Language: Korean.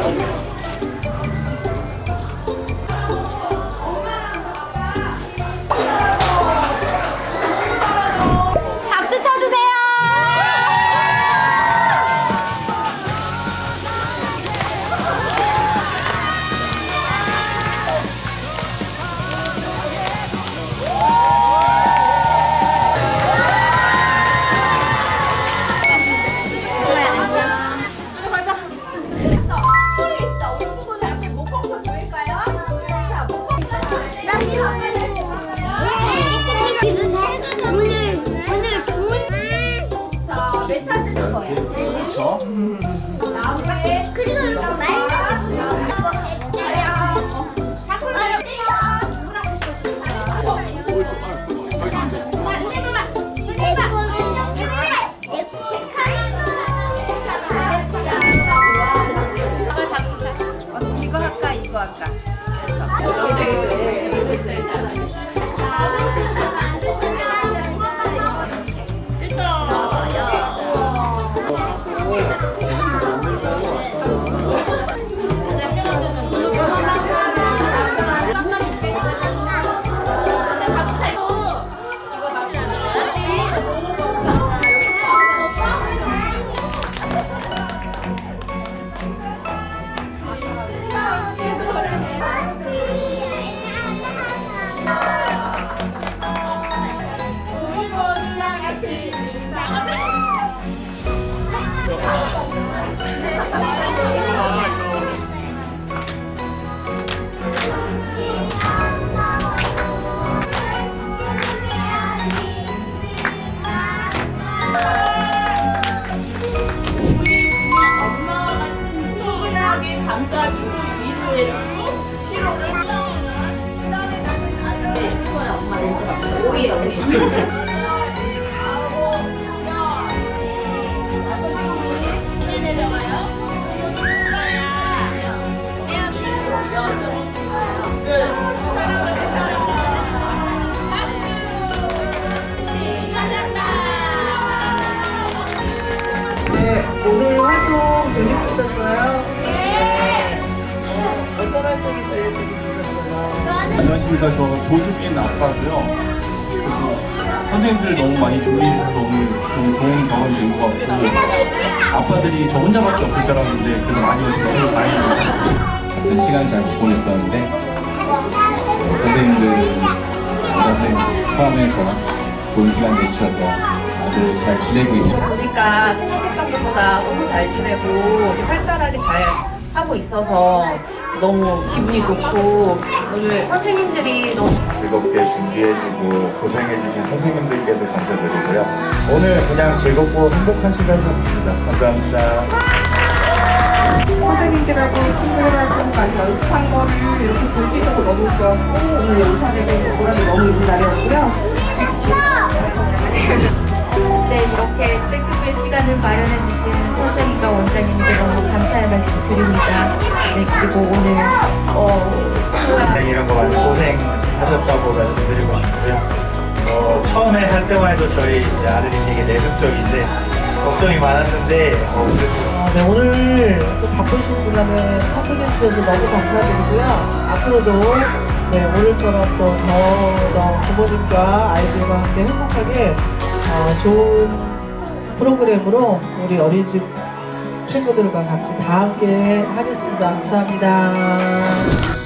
Thanks. 거야. 그렇죠? 이거 할까 이거 할까 감싸주고 위로해주고 피로를 네, 활동이 제일 재밌으셨어요? 안녕하십니까. 저 조주빈 아빠고요. 그리고 선생님들 너무 많이 준비해 주셔서 오늘 좀 좋은 경험이 된 것 같고 아빠들이 저 혼자밖에 없을 줄 알았는데 그래도 많이 오셔서 너무 다행입니다. 같은 시간 잘 못 보냈었는데 어, 선생님들, 여자 선생님 포함해서 좋은 시간 내주셔서 다들 잘 지내고 있죠. 보니까 생각했던 것보다 너무 잘 지내고 활달하게 잘 하고 있어서 너무 기분이 좋고 오늘 선생님들이 너무 즐겁게 준비해주고 고생해주신 선생님들께도 감사드리고요. 오늘 그냥 즐겁고 행복한 시간이었습니다. 감사합니다. 선생님들하고 친구들하고 많이 연습한 거를 이렇게 볼 수 있어서 너무 좋았고 오늘 영상에도 보람이 너무 있는 날이었고요. 네, 이렇게 뜻깊은 시간을 마련해 주신 선생님과 원장님께 너무 감사의 말씀 드립니다. 네, 그리고 오늘 어, 수학 네, 이런 거 많이 고생하셨다고 말씀드리고 싶고요. 어, 처음에 할 때만 해도 저희 이제 아들이 되게 내성적인데 걱정이 많았는데 어, 그래도 어, 네, 오늘 또 바쁘신 시간에 참석해 주셔서 너무 감사드리고요. 앞으로도 네, 오늘처럼 또 더, 더 부모님과 아이들과 함께 행복하게 어, 좋은 프로그램으로 우리 어린이집 친구들과 같이 다 함께 하겠습니다. 감사합니다.